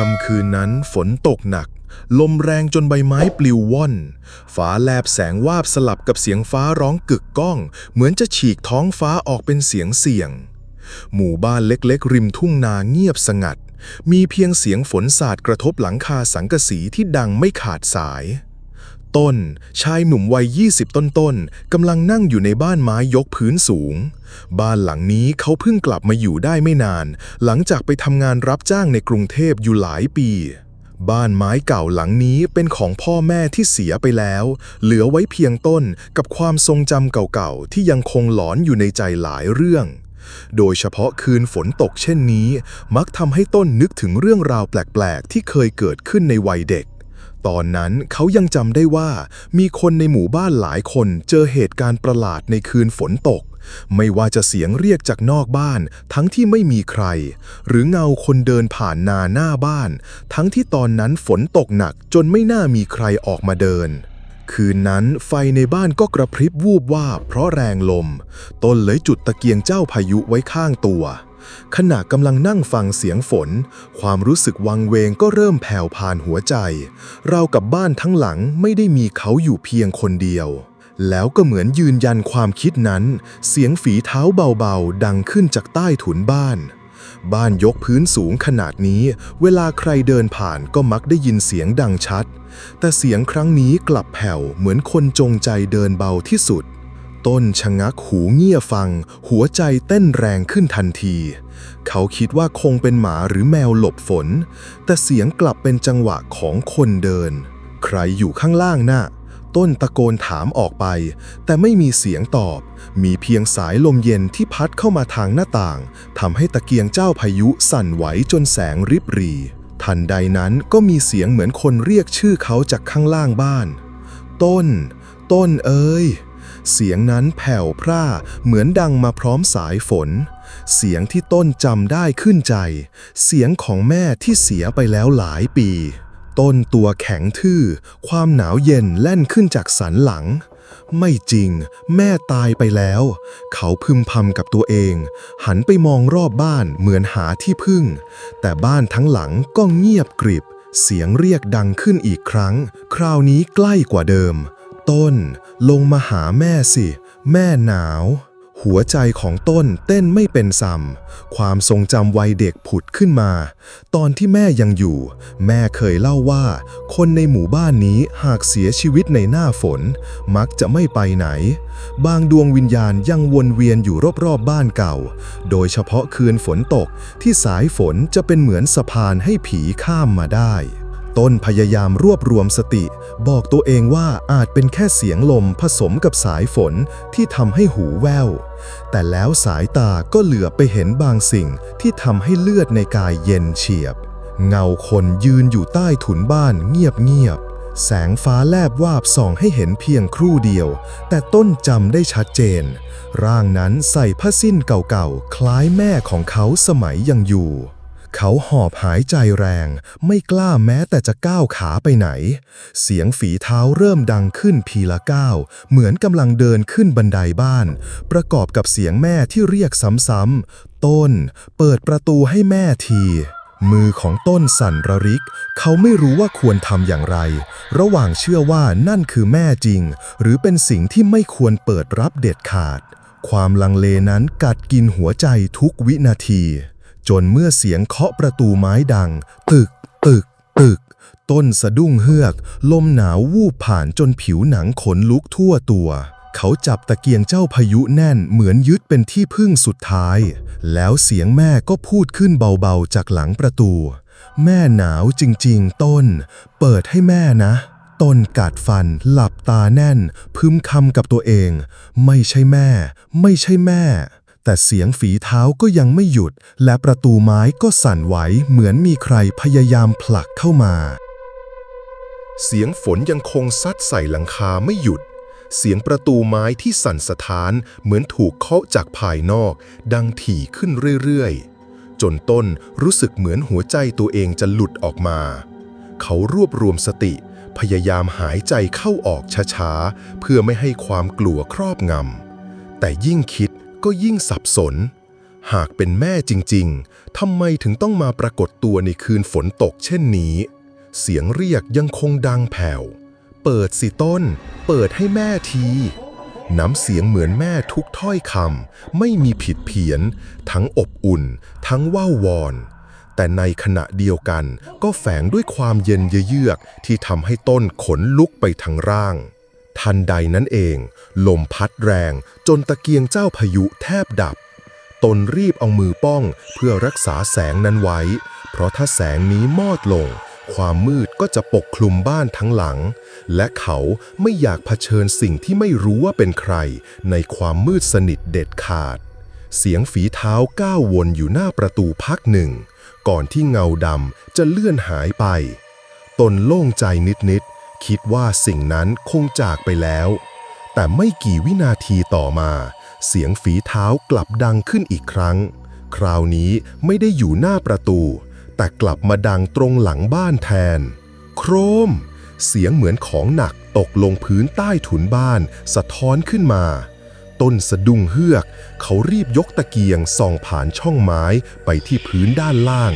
ค่ำคืนนั้นฝนตกหนัก ลมแรงจนใบไม้ปลิวว่อน ฟ้าแลบแสงวาบสลับกับเสียงฟ้าร้องกึกก้อง เหมือนจะฉีกท้องฟ้าออกเป็นเสียงเสียง หมู่บ้านเล็กๆ ริมทุ่งนาเงียบสงัด มีเพียงเสียงฝนสาดกระทบหลังคาสังกะสีที่ดังไม่ขาดสาย ต้น ชายหนุ่มวัย 20 ต้นๆกำลังนั่งอยู่ในบ้านไม้ยกพื้นสูง บ้านหลังนี้เขาเพิ่งกลับมาอยู่ได้ไม่นาน หลังจากไปทำงานรับจ้างในกรุงเทพอยู่หลายปี บ้านไม้เก่าหลังนี้เป็นของพ่อแม่ที่เสียไปแล้ว เหลือไว้เพียงต้นกับความทรงจำเก่าๆ ที่ยังคงหลอนอยู่ในใจหลายเรื่องโดยเฉพาะคืนฝนตกเช่นนี้ มักทำให้ต้นนึกถึงเรื่องราวแปลก ๆ ที่เคยเกิดขึ้นในวัยเด็ก ตอนนั้นเขายังจำได้ว่ามีคนในหมู่บ้านหลายคนเจอเหตุการณ์ประหลาดในคืนฝนตก ไม่ว่าจะเสียงเรียกจากนอกบ้าน ทั้งที่ไม่มีใคร หรือเงาคนเดินผ่านนาหน้าบ้าน ทั้งที่ตอนนั้นฝนตกหนักจนไม่น่ามีใครออกมาเดินคืนนั้นไฟในบ้านก็กระพริบวูบวาบเพราะแรงลม ต้นเลยจุดตะเกียงเจ้าพายุไว้ข้างตัว ขณะกำลังนั่งฟังเสียงฝน ความรู้สึกวังเวงก็เริ่มแผ่วผ่านหัวใจ เรากับบ้านทั้งหลังไม่ได้มีเขาอยู่เพียงคนเดียว แล้วก็เหมือนยืนยันความคิดนั้น เสียงฝีเท้าเบาๆ ดังขึ้นจากใต้ถุนบ้าน บ้านยกพื้นสูงขนาดนี้ เวลาใครเดินผ่านก็มักได้ยินเสียงดังชัด แต่เสียงครั้งนี้กลับแผ่วเหมือนคนจงใจเดินเบาที่สุด ต้นชะงักหูเงี่ยฟัง หัวใจเต้นแรงขึ้นทันที เขาคิดว่าคงเป็นหมาหรือแมวหลบฝน แต่เสียงกลับเป็นจังหวะของคนเดิน ใครอยู่ข้างล่างน่ะ ต้นตะโกนถามออกไป แต่ไม่มีเสียงตอบ มีเพียงสายลมเย็นที่พัดเข้ามาทางหน้าต่างทำให้ตะเกียงเจ้าพายุสั่นไหวจนแสงริบหรีทันใดนั้นก็มีเสียงเหมือนคนเรียกชื่อเขาจากข้างล่างบ้าน ต้น ต้นเอ้ย เสียงนั้นแผ่วพร่าเหมือนดังมาพร้อมสายฝน เสียงที่ต้นจำได้ขึ้นใจ เสียงของแม่ที่เสียไปแล้วหลายปี ต้นตัวแข็งทื่อ ความหนาวเย็นแล่นขึ้นจากสันหลัง ไม่จริง แม่ตายไปแล้ว เขาพึมพำกับตัวเอง หันไปมองรอบบ้านเหมือนหาที่พึ่ง แต่บ้านทั้งหลังก็เงียบกริบเสียงเรียกดังขึ้นอีกครั้ง คราวนี้ใกล้กว่าเดิม ต้น ลงมาหาแม่สิ แม่หนาว หัวใจของต้นเต้นไม่เป็นซ้ำความทรงจำวัยเด็กผุดขึ้นมา ตอนที่แม่ยังอยู่ แม่เคยเล่าว่า คนในหมู่บ้านนี้หากเสียชีวิตในหน้าฝน มักจะไม่ไปไหน บางดวงวิญญาณยังวนเวียนอยู่รอบๆบบ้านเก่า โดยเฉพาะคืนฝนตกที่สายฝนจะเป็นเหมือนสะพานให้ผีข้ามมาได้ ต้นพยายามรวบรวมสติ บอกตัวเองว่าอาจเป็นแค่เสียงลมผสมกับสายฝนที่ทำให้หูแว่ว แต่แล้วสายตาก็เหลือไปเห็นบางสิ่งที่ทำให้เลือดในกายเย็นเฉียบ เงาคนยืนอยู่ใต้ถุนบ้านเงียบๆ แสงฟ้าแลบวาบส่องให้เห็นเพียงครู่เดียว แต่ต้นจำได้ชัดเจน ร่างนั้นใส่ผ้าสิ้นเก่าๆ คล้ายแม่ของเขาสมัยยังอยู่ เขาหอบหายใจแรง ไม่กล้าแม้แต่จะก้าวขาไปไหน เสียงฝีเท้าเริ่มดังขึ้นพีละก้าว เหมือนกำลังเดินขึ้นบันไดบ้าน ประกอบกับเสียงแม่ที่เรียกซ้ำๆ ต้น เปิดประตูให้แม่ทีมือของต้นสั่นระริก เขาไม่รู้ว่าควรทำอย่างไร ระหว่างเชื่อว่านั่นคือแม่จริง หรือเป็นสิ่งที่ไม่ควรเปิดรับเด็ดขาด ความลังเลนั้นกัดกินหัวใจทุกวินาที จนเมื่อเสียงเคาะประตูไม้ดัง ตึก ตึก ตึก ต้นสะดุ้งเฮือก ลมหนาววูบผ่านจนผิวหนังขนลุกทั่วตัว เขาจับตะเกียงเจ้าพายุแน่นเหมือนยึดเป็นที่พึ่งสุดท้าย แล้วเสียงแม่ก็พูดขึ้นเบาๆจากหลังประตู แม่หนาวจริงๆ ต้น เปิดให้แม่นะต้นกัดฟัน หลับตาแน่น พึมคำกับตัวเอง ไม่ใช่แม่ ไม่ใช่แม่ แต่เสียงฝีเท้าก็ยังไม่หยุด และประตูไม้ก็สั่นไหวเหมือนมีใครพยายามผลักเข้ามา เสียงฝนยังคงซัดใส่หลังคาไม่หยุด เสียงประตูไม้ที่สั่นสะท้านเหมือนถูกเคาะจากภายนอก ดังถี่ขึ้นเรื่อยๆ จนต้นรู้สึกเหมือนหัวใจตัวเองจะหลุดออกมา เขารวบรวมสติ พยายามหายใจเข้าออกช้าๆ เพื่อไม่ให้ความกลัวครอบงำแต่ยิ่งคิด ก็ยิ่งสับสน หากเป็นแม่จริงๆ ทำไมถึงต้องมาปรากฏตัวในคืนฝนตกเช่นนี้ เสียงเรียกยังคงดังแผ่ว เปิดสิต้น เปิดให้แม่ที น้ำเสียงเหมือนแม่ทุกถ้อยคำไม่มีผิดเพี้ยน ทั้งอบอุ่น ทั้งว่าวอน แต่ในขณะเดียวกันก็แฝงด้วยความเย็นเยือกที่ทำให้ต้นขนลุกไปทั้งร่าง ทันใดนั้นเอง ลมพัดแรงจนตะเกียงเจ้าพายุแทบดับ ตนรีบเอามือป้องเพื่อรักษาแสงนั้นไว้ เพราะถ้าแสงนี้มอดลง ความมืดก็จะปกคลุมบ้านทั้งหลัง และเขาไม่อยากเผชิญสิ่งที่ไม่รู้ว่าเป็นใคร ในความมืดสนิทเด็ดขาด เสียงฝีเท้าก้าววนอยู่หน้าประตูพักหนึ่ง ก่อนที่เงาดำจะเลื่อนหายไป ตนโล่งใจนิดๆ คิดว่าสิ่งนั้นคงจากไปแล้ว แต่ไม่กี่วินาทีต่อมา เสียงฝีเท้ากลับดังขึ้นอีกครั้ง คราวนี้ไม่ได้อยู่หน้าประตู แต่กลับมาดังตรงหลังบ้านแทน โครม เสียงเหมือนของหนักตกลงพื้นใต้ถุนบ้าน สะท้อนขึ้นมา ต้นสะดุ้งเฮือก เขารีบยกตะเกียงส่องผ่านช่องไม้ไปที่พื้นด้านล่าง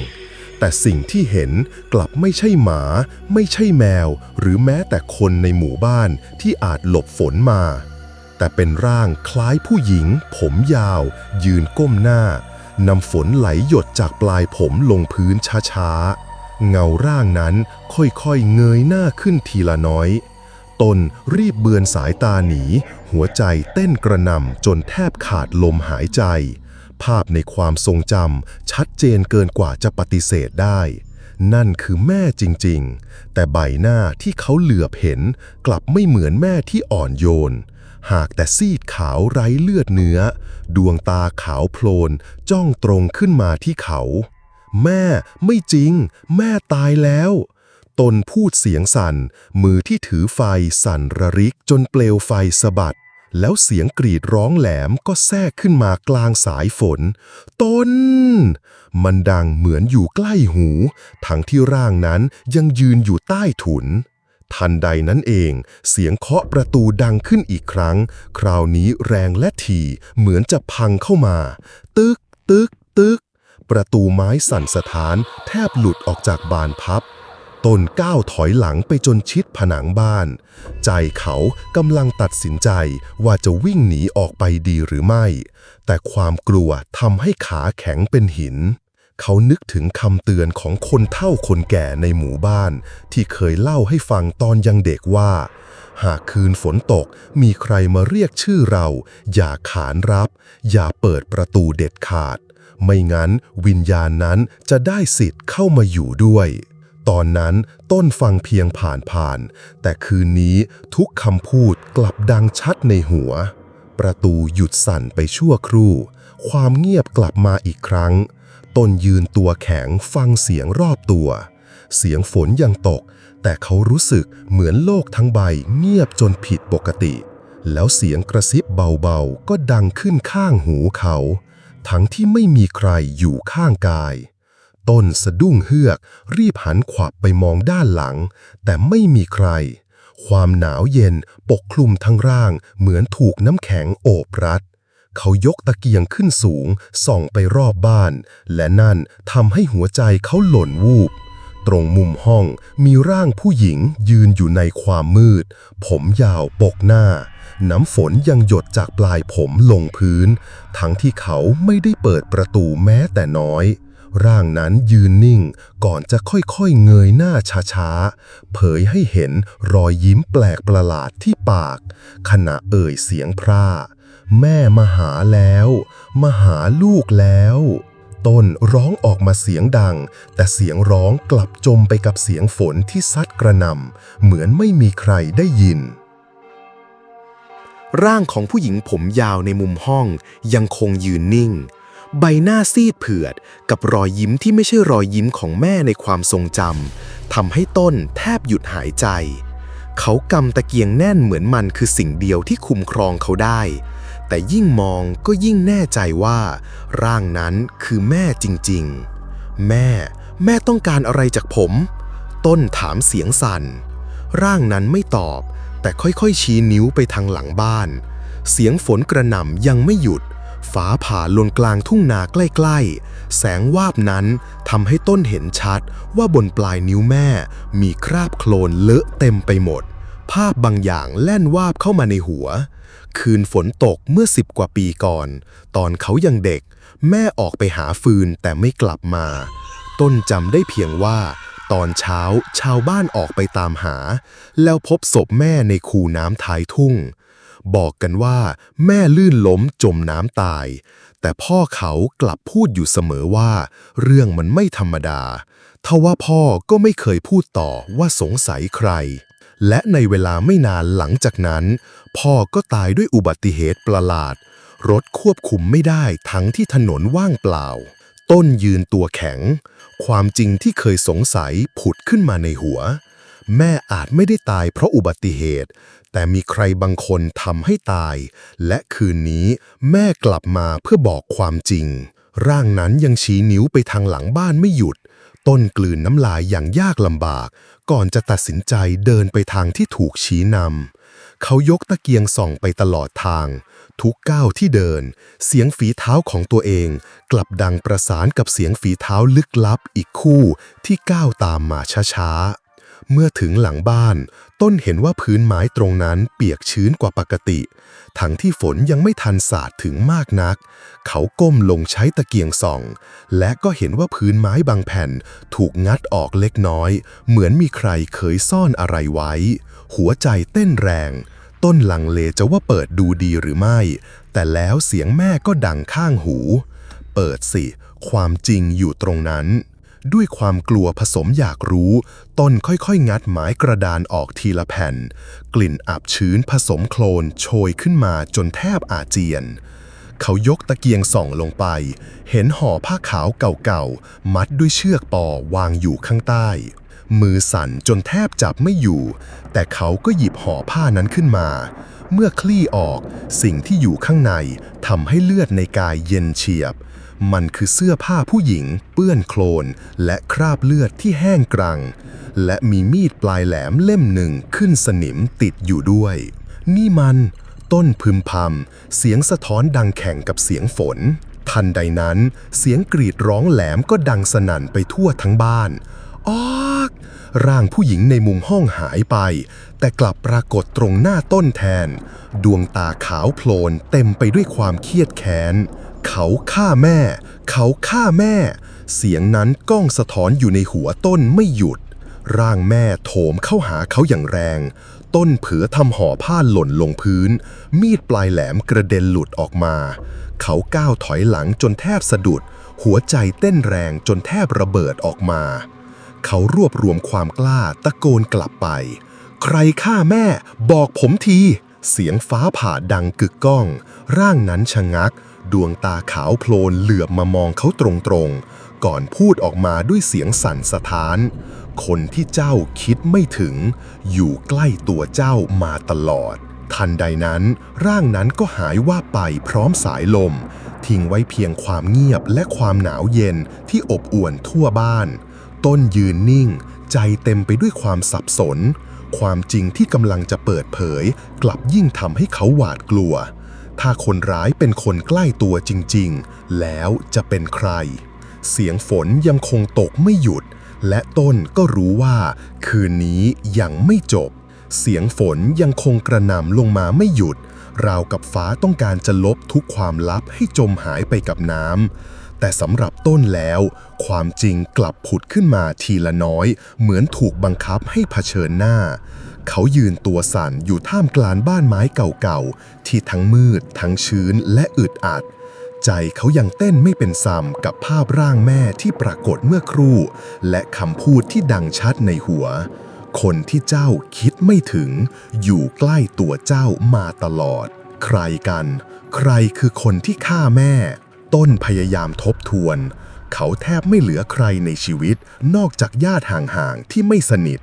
แต่สิ่งที่เห็นกลับไม่ใช่หมา ไม่ใช่แมว หรือแม้แต่คนในหมู่บ้านที่อาจหลบฝนมา แต่เป็นร่างคล้ายผู้หญิง ผมยาว ยืนก้มหน้านำฝนไหลหยดจากปลายผมลงพื้นช้าๆ เงาร่างนั้นค่อยๆเงยหน้าขึ้นทีละน้อย ตนรีบเบือนสายตาหนี หัวใจเต้นกระหน่ำจนแทบขาดลมหายใจ ภาพในความทรงจำชัดเจนเกินกว่าจะปฏิเสธได้ นั่นคือแม่จริงๆ แต่ใบหน้าที่เขาเหลือบเห็น กลับไม่เหมือนแม่ที่อ่อนโยน หากแต่ซีดขาวไร้เลือดเนื้อ ดวงตาขาวโพลนจ้องตรงขึ้นมาที่เขา แม่ไม่จริง แม่ตายแล้วตนพูดเสียงสั่น มือที่ถือไฟสั่นระริกจนเปลวไฟสะบัด แล้วเสียงกรีดร้องแหลมก็แทรกขึ้นมากลางสายฝน ต้น มันดังเหมือนอยู่ใกล้หู ทั้งที่ร่างนั้นยังยืนอยู่ใต้ถุน ทันใดนั้นเอง เสียงเคาะประตูดังขึ้นอีกครั้ง คราวนี้แรงและถี่ เหมือนจะพังเข้ามา ตึก ตึก ตึก ประตูไม้สั่นสะท้าน แทบหลุดออกจากบานพับ ต้นก้าวถอยหลังไปจนชิดผนังบ้าน ใจเขากำลังตัดสินใจว่าจะวิ่งหนีออกไปดีหรือไม่ แต่ความกลัวทำให้ขาแข็งเป็นหิน เขานึกถึงคำเตือนของคนเฒ่าคนแก่ในหมู่บ้าน ที่เคยเล่าให้ฟังตอนยังเด็กว่า หากคืนฝนตกมีใครมาเรียกชื่อเรา อย่าขานรับ อย่าเปิดประตูเด็ดขาด ไม่งั้นวิญญาณนั้นจะได้สิทธิ์เข้ามาอยู่ด้วย ตอนนั้นต้นฟังเพียงผ่านๆ แต่คืนนี้ทุกคำพูดกลับดังชัดในหัว ประตูหยุดสั่นไปชั่วครู่ ความเงียบกลับมาอีกครั้ง ต้นยืนตัวแข็งฟังเสียงรอบตัว เสียงฝนยังตก แต่เขารู้สึกเหมือนโลกทั้งใบเงียบจนผิดปกติ แล้วเสียงกระซิบเบาๆ ก็ดังขึ้นข้างหูเขา ทั้งที่ไม่มีใครอยู่ข้างกาย ต้นสะดุ้งเฮือก รีบหันขวับไปมองด้านหลัง แต่ไม่มีใคร ความหนาวเย็นปกคลุมทั้งร่าง เหมือนถูกน้ำแข็งโอบรัด เขายกตะเกียงขึ้นสูง ส่องไปรอบบ้าน และนั่นทำให้หัวใจเขาหล่นวูบ ตรงมุมห้องมีร่างผู้หญิงยืนอยู่ในความมืด ผมยาวปกหน้า น้ำฝนยังหยดจากปลายผมลงพื้น ทั้งที่เขาไม่ได้เปิดประตูแม้แต่น้อย ร่างนั้นยืนนิ่งก่อนจะค่อยๆเงยหน้าช้าๆ เผยให้เห็นรอยยิ้มแปลกประหลาดที่ปาก ขณะเอ่ยเสียงพร่า แม่มาหาแล้ว มาหาลูกแล้ว ต้นร้องออกมาเสียงดัง แต่เสียงร้องกลับจมไปกับเสียงฝนที่ซัดกระนำเหมือนไม่มีใครได้ยินร่างของผู้หญิงผมยาวในมุมห้องยังคงยืนนิ่ง ใบหน้าซีดเผือด กับรอยยิ้มที่ไม่ใช่รอยยิ้มของแม่ในความทรงจำทำให้ต้นแทบหยุดหายใจ เขากำตะเกียงแน่นเหมือนมันคือสิ่งเดียวที่คุมครองเขาได้ แต่ยิ่งมองก็ยิ่งแน่ใจว่า ร่างนั้นคือแม่จริงๆ แม่ แม่ต้องการอะไรจากผม ต้นถามเสียงสั่น ร่างนั้นไม่ตอบ แต่ค่อยๆชี้นิ้วไปทางหลังบ้าน เสียงฝนกระหน่ำยังไม่หยุด ฟ้าผ่าลนกลางทุ่งนาใกล้ ๆ แสงวาบนั้นทำให้ต้นเห็นชัดว่าบนปลายนิ้วแม่ มีคราบโคลนเลอะเต็มไปหมด ภาพบางอย่างแล่นวาบเข้ามาในหัว คืนฝนตกเมื่อสิบกว่าปีก่อน ตอนเขายังเด็ก แม่ออกไปหาฟืนแต่ไม่กลับมา ต้นจำได้เพียงว่า ตอนเช้าชาวบ้านออกไปตามหา แล้วพบศพแม่ในคูน้ำท้ายทุ่ง บอกกันว่าแม่ลื่นล้มจมน้ำตาย แต่พ่อเขากลับพูดอยู่เสมอว่า เรื่องมันไม่ธรรมดาทว่าพ่อก็ไม่เคยพูดต่อว่าสงสัยใคร และในเวลาไม่นานหลังจากนั้น พ่อก็ตายด้วยอุบัติเหตุประหลาด รถควบคุมไม่ได้ทั้งที่ถนนว่างเปล่า ต้นยืนตัวแข็ง ความจริงที่เคยสงสัยผุดขึ้นมาในหัว แม่อาจไม่ได้ตายเพราะอุบัติเหตุ แต่มีใครบางคนทำให้ตาย และคืนนี้แม่กลับมาเพื่อบอกความจริง ร่างนั้นยังชี้นิ้วไปทางหลังบ้านไม่หยุด ต้นกลืนน้ำลายอย่างยากลำบาก ก่อนจะตัดสินใจเดินไปทางที่ถูกชี้นำเขายกตะเกียงส่องไปตลอดทาง ทุกก้าวที่เดิน เสียงฝีเท้าของตัวเอง กลับดังประสานกับเสียงฝีเท้าลึกลับอีกคู่ที่ก้าวตามมาช้าๆ เมื่อถึงหลังบ้าน ต้นเห็นว่าพื้นไม้ตรงนั้นเปียกชื้นกว่าปกติ ทั้งที่ฝนยังไม่ทันสาดถึงมากนัก เขาก้มลงใช้ตะเกียงส่อง และก็เห็นว่าพื้นไม้บางแผ่นถูกงัดออกเล็กน้อย เหมือนมีใครเคยซ่อนอะไรไว้ หัวใจเต้นแรง ต้นลังเลจะว่าเปิดดูดีหรือไม่ แต่แล้วเสียงแม่ก็ดังข้างหู เปิดสิ ความจริงอยู่ตรงนั้น ด้วยความกลัวผสมอยากรู้ ต้นค่อยๆ งัดไม้กระดานออกทีละแผ่น กลิ่นอับชื้นผสมโคลนโชยขึ้นมาจนแทบอาเจียน เขายกตะเกียงส่องลงไป เห็นห่อผ้าขาวเก่าๆ มัดด้วยเชือกปอวางอยู่ข้างใต้ มือสั่นจนแทบจับไม่อยู่ แต่เขาก็หยิบห่อผ้านั้นขึ้นมาเมื่อคลี่ออกสิ่งที่อยู่ข้างในทำให้เลือดในกายเย็นเฉียบ มันคือเสื้อผ้าผู้หญิง เปื้อนโคลน และคราบเลือดที่แห้งกรัง และมีมีดปลายแหลมเล่มหนึ่งขึ้นสนิมติดอยู่ด้วย นี่มัน ต้นพึมพำเสียงสะท้อนดังแข่งกับเสียงฝน ทันใดนั้น เสียงกรีดร้องแหลมก็ดังสนั่นไปทั่วทั้งบ้านออกร่างผู้หญิงในมุมห้องหายไป แต่กลับปรากฏตรงหน้าต้นแทน ดวงตาขาวโพลนเต็มไปด้วยความเครียดแค้น เขาฆ่าแม่ เขาฆ่าแม่ เสียงนั้นก้องสะท้อนอยู่ในหัวต้นไม่หยุด ร่างแม่โถมเข้าหาเขาอย่างแรง ต้นเผือทำห่อผ้าหล่นลงพื้น มีดปลายแหลมกระเด็นหลุดออกมา เขาก้าวถอยหลังจนแทบสะดุด หัวใจเต้นแรงจนแทบระเบิดออกมา เขารวบรวมความกล้าตะโกนกลับไป ใครฆ่าแม่ บอกผมทีเสียงฟ้าผ่าดังกึกก้อง ร่างนั้นชะงัก ดวงตาขาวโพลนเหลือบมามองเขาตรงๆ ก่อนพูดออกมาด้วยเสียงสั่นสะท้าน คนที่เจ้าคิดไม่ถึง อยู่ใกล้ตัวเจ้ามาตลอด ทันใดนั้น ร่างนั้นก็หายว่าไปพร้อมสายลม ทิ้งไว้เพียงความเงียบและความหนาวเย็นที่อบอวลทั่วบ้าน ต้นยืนนิ่ง ใจเต็มไปด้วยความสับสน ความจริงที่กำลังจะเปิดเผย กลับยิ่งทำให้เขาหวาดกลัว ถ้าคนร้ายเป็นคนใกล้ตัวจริงๆ แล้วจะเป็นใคร เสียงฝนยังคงตกไม่หยุด และต้นก็รู้ว่า คืนนี้ยังไม่จบ เสียงฝนยังคงกระหน่ำลงมาไม่หยุด ราวกับฟ้าต้องการจะลบทุกความลับให้จมหายไปกับน้ำ แต่สำหรับต้นแล้ว ความจริงกลับผุดขึ้นมาทีละน้อย เหมือนถูกบังคับให้เผชิญหน้า เขายืนตัวสั่นอยู่ท่ามกลางบ้านไม้เก่าๆ ที่ทั้งมืด ทั้งชื้นและอึดอัด ใจเขายังเต้นไม่เป็นซ้ำกับภาพร่างแม่ที่ปรากฏเมื่อครู่ และคำพูดที่ดังชัดในหัว คนที่เจ้าคิดไม่ถึง อยู่ใกล้ตัวเจ้ามาตลอด ใครกัน ใครคือคนที่ฆ่าแม่ ต้นพยายามทบทวนเขาแทบไม่เหลือใครในชีวิต นอกจากญาติห่างๆ ที่ไม่สนิท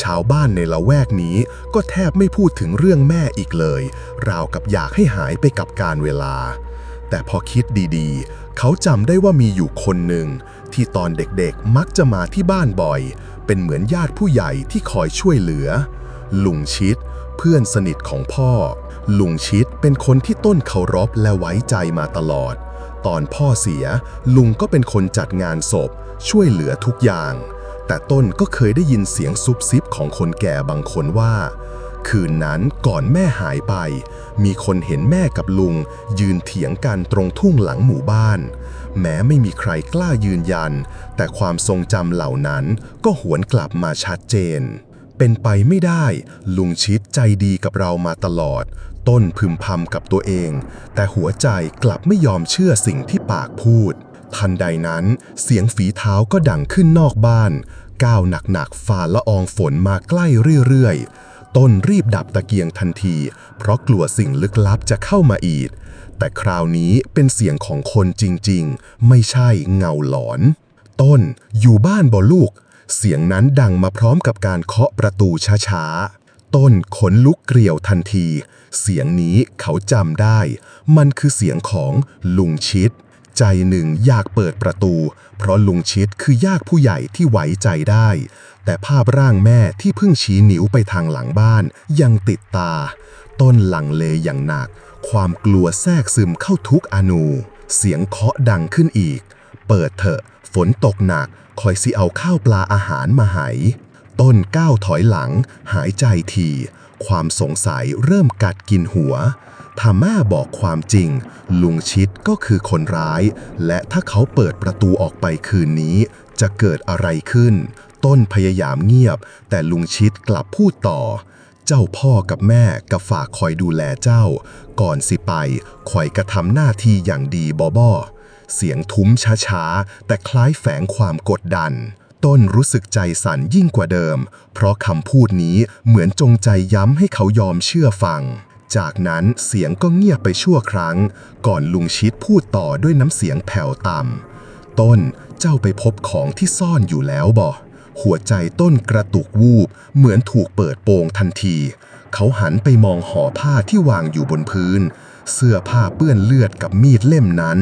ชาวบ้านในละแวกนี้ก็แทบไม่พูดถึงเรื่องแม่อีกเลย ราวกับอยากให้หายไปกับการเวลา แต่พอคิดดีๆ เขาจำได้ว่ามีอยู่คนหนึ่ง ที่ตอนเด็กๆมักจะมาที่บ้านบ่อย เป็นเหมือนญาติผู้ใหญ่ที่คอยช่วยเหลือ ลุงชิด เพื่อนสนิทของพ่อ ลุงชิดเป็นคนที่ต้นเคารพและไว้ใจมาตลอด ตอนพ่อเสีย ลุงก็เป็นคนจัดงานศพ ช่วยเหลือทุกอย่าง แต่ต้นก็เคยได้ยินเสียงซุบซิบของคนแก่บางคนว่า คืนนั้นก่อนแม่หายไป มีคนเห็นแม่กับลุง ยืนเถียงกันตรงทุ่งหลังหมู่บ้าน แม้ไม่มีใครกล้ายืนยัน แต่ความทรงจำเหล่านั้นก็หวนกลับมาชัดเจน เป็นไปไม่ได้ ลุงชิดใจดีกับเรามาตลอด ต้นพึมพำกับตัวเอง แต่หัวใจกลับไม่ยอมเชื่อสิ่งที่ปากพูดทันใดนั้น เสียงฝีเท้าก็ดังขึ้นนอกบ้าน ก้าวหนักๆฝ่าละอองฝนมาใกล้เรื่อยๆ ต้นรีบดับตะเกียงทันที เพราะกลัวสิ่งลึกลับจะเข้ามาอีก แต่คราวนี้เป็นเสียงของคนจริงๆ ไม่ใช่เงาหลอน ต้นอยู่บ้านบ่ลูก เสียงนั้นดังมาพร้อมกับการเคาะประตูช้าๆต้นขนลุกเกลียวทันที เสียงนี้เขาจำได้ มันคือเสียงของลุงชิด ใจหนึ่งอยากเปิดประตู เพราะลุงชิดคือญาติผู้ใหญ่ที่ไว้ใจได้ แต่ภาพร่างแม่ที่เพิ่งชี้นิ้วไปทางหลังบ้านยังติดตา ต้นหลังเลอย่างหนัก ความกลัวแทรกซึมเข้าทุกอนู เสียงเคาะดังขึ้นอีก เปิดเถอะ ฝนตกหนัก คอยสิเอาข้าวปลาอาหารมาให้ต้นก้าวถอยหลัง หายใจที ความสงสัยเริ่มกัดกินหัว ถ้าแม่บอกความจริง ลุงชิดก็คือคนร้าย และถ้าเขาเปิดประตูออกไปคืนนี้ จะเกิดอะไรขึ้น ต้นพยายามเงียบ แต่ลุงชิดกลับพูดต่อ เจ้าพ่อกับแม่กับฝากคอยดูแลเจ้า ก่อนสิไปคอยกระทำหน้าที่อย่างดีบอบอเสียงทุ้มช้าๆ แต่คล้ายแฝงความกดดัน ต้นรู้สึกใจสั่นยิ่งกว่าเดิม เพราะคำพูดนี้เหมือนจงใจย้ำให้เขายอมเชื่อฟัง จากนั้นเสียงก็เงียบไปชั่วครั้ง ก่อนลุงชิดพูดต่อด้วยน้ำเสียงแผ่วต่ำต้นเจ้าไปพบของที่ซ่อนอยู่แล้วบ่หัวใจต้นกระตุกวูบ เหมือนถูกเปิดโปงทันที เขาหันไปมองห่อผ้าที่วางอยู่บนพื้น เสื้อผ้าเปื้อนเลือดกับมีดเล่มนั้น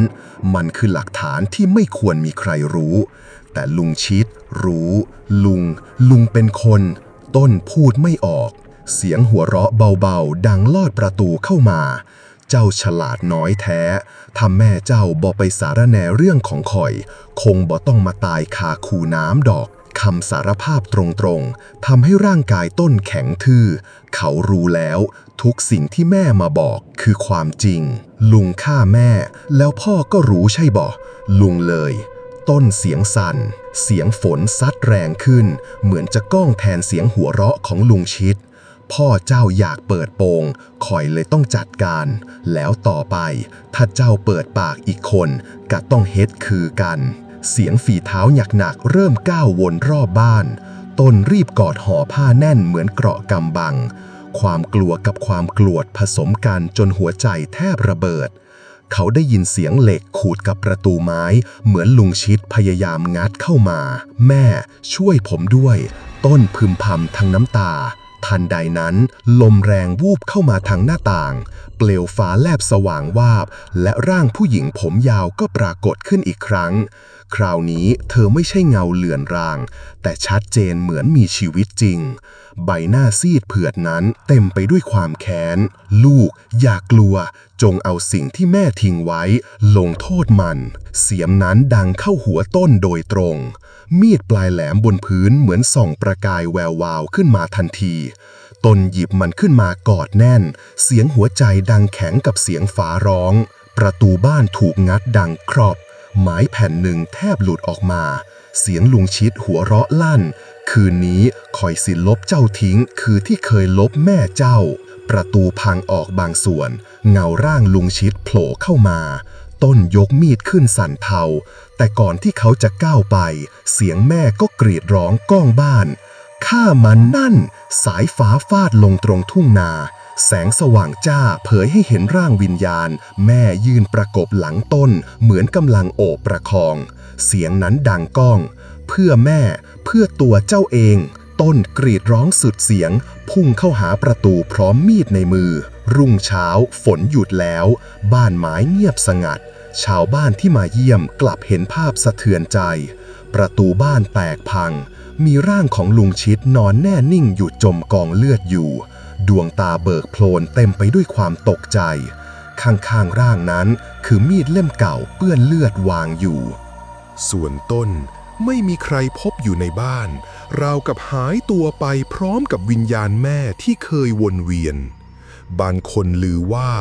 มันคือหลักฐานที่ไม่ควรมีใครรู้ แต่ลุงชิด รู้ ลุง ลุงเป็นคน ต้นพูดไม่ออก เสียงหัวเราะเบาๆ ดังลอดประตูเข้ามา เจ้าฉลาดน้อยแท้ถ้าแม่เจ้าบอไปสารแนเรื่องของข่อย คงบ่ต้องมาตายคาคูน้ำดอกคำสารภาพตรงๆทำให้ร่างกายต้นแข็งทื่อ เขารู้แล้ว ทุกสิ่งที่แม่มาบอกคือความจริง ลุงฆ่าแม่ แล้วพ่อก็รู้ใช่บ่ลุงเลย ต้นเสียงสั่น เสียงฝนซัดแรงขึ้น เหมือนจะก้องแทนเสียงหัวเราะของลุงชิด พ่อเจ้าอยากเปิดโปงคอยเลยต้องจัดการ แล้วต่อไป ถ้าเจ้าเปิดปากอีกคนก็ต้องเฮ็ดคือกัน เสียงฝีเท้าหนักๆเริ่มก้าววนรอบบ้านต้นรีบกอดห่อผ้าแน่นเหมือนเกราะกำบัง ความกลัวกับความกลวดผสมกันจนหัวใจแทบระเบิด เขาได้ยินเสียงเหล็กขูดกับประตูไม้ เหมือนลุงชิดพยายามงัดเข้ามา แม่ช่วยผมด้วย ต้นพึมพำทั้งน้ำตา ทันใดนั้น ลมแรงวูบเข้ามาทางหน้าต่าง เปลวฟ้าแลบสว่างวาบ และร่างผู้หญิงผมยาวก็ปรากฏขึ้นอีกครั้ง คราวนี้เธอไม่ใช่เงาเลือนราง แต่ชัดเจนเหมือนมีชีวิตจริง ใบหน้าซีดเผือดนั้นเต็มไปด้วยความแค้น ลูก อย่ากลัว จงเอาสิ่งที่แม่ทิ้งไว้ ลงโทษมัน เสียงนั้นดังเข้าหัวต้นโดยตรง มีดปลายแหลมบนพื้นเหมือนส่องประกายแวววาวขึ้นมาทันทีตนหยิบมันขึ้นมากอดแน่น เสียงหัวใจดังแข็งกับเสียงฟ้าร้อง ประตูบ้านถูกงัดดังครอบ ไม้แผ่นหนึ่งแทบหลุดออกมา เสียงลุงชิดหัวเราะลั่น คืนนี้คอยสิลบเจ้าทิ้ง คือที่เคยลบแม่เจ้า ประตูพังออกบางส่วน เงาร่างลุงชิดโผล่เข้ามา ต้นยกมีดขึ้นสั่นเทา แต่ก่อนที่เขาจะก้าวไป เสียงแม่ก็กรีดร้องก้องบ้าน ข้ามันนั่น สายฟ้าฟาดลงตรงทุ่งนา แสงสว่างจ้าเผยให้เห็นร่างวิญญาณ แม่ยืนประกบหลังต้น เหมือนกำลังโอบประคอง เสียงนั้นดังก้อง เพื่อแม่เพื่อตัวเจ้าเอง ต้นกรีดร้องสุดเสียง พุ่งเข้าหาประตูพร้อมมีดในมือ รุ่งเช้า ฝนหยุดแล้ว บ้านไม้เงียบสงัด ชาวบ้านที่มาเยี่ยมกลับเห็นภาพสะเทือนใจ ประตูบ้านแตกพัง มีร่างของลุงชิดนอนแน่นิ่งอยู่จมกองเลือดอยู่ ดวงตาเบิกโพลนเต็มไปด้วยความตกใจ ข้างๆร่างนั้นคือมีดเล่มเก่าเปื้อนเลือดวางอยู่ ส่วนต้นไม่มีใครพบอยู่ในบ้าน ราวกับหายตัวไปพร้อมกับวิญญาณแม่ที่เคยวนเวียน บางคนลือว่า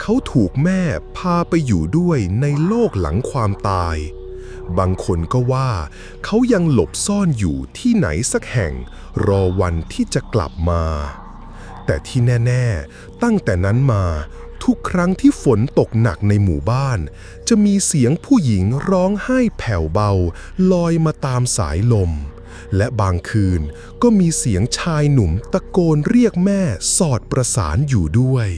เขาถูกแม่พาไปอยู่ด้วยในโลกหลังความตาย บางคนก็ว่า เขายังหลบซ่อนอยู่ที่ไหนสักแห่ง รอวันที่จะกลับมา แต่ที่แน่ ๆ ตั้งแต่นั้นมาทุกครั้งที่ฝนตกหนักในหมู่บ้าน จะมีเสียงผู้หญิงร้องไห้แผ่วเบา ลอยมาตามสายลม และบางคืนก็มีเสียงชายหนุ่มตะโกนเรียกแม่สอดประสานอยู่ด้วย